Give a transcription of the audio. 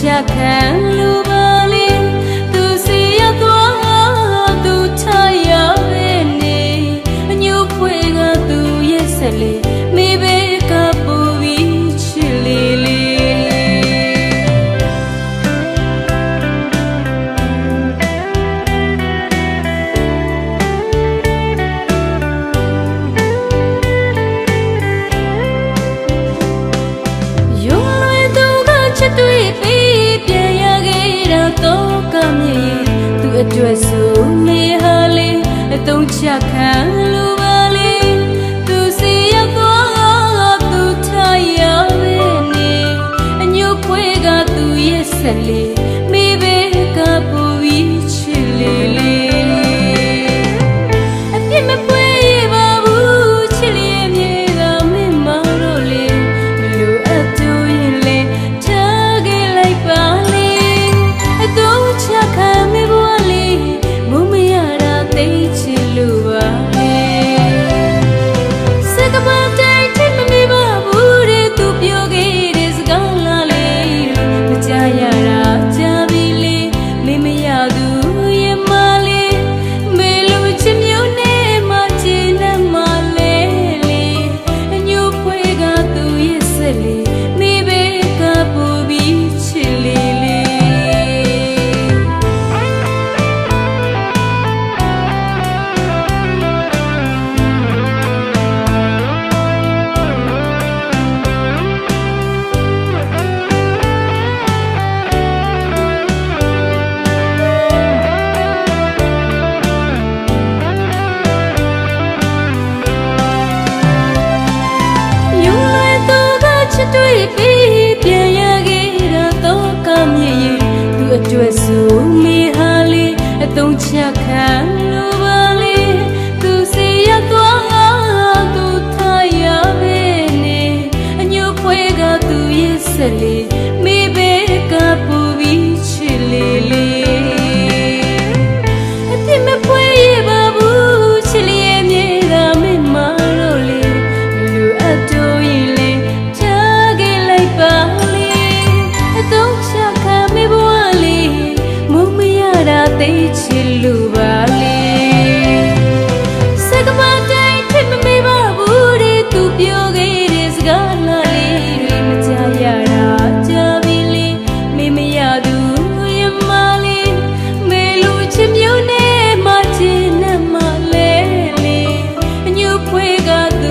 下看。 တုံးချခံလူပါလေသူစီရတော့သူထားရပဲနေအညွခွေးကသူရဲ့ဆက်လေး အတွက်ဆိုမိဟာလေးအသုံးချခံလိုပါလေသူစီရသွားငါသူထားရပဲနေအညို့ဖွဲကသူရဲ့ဆက်လေး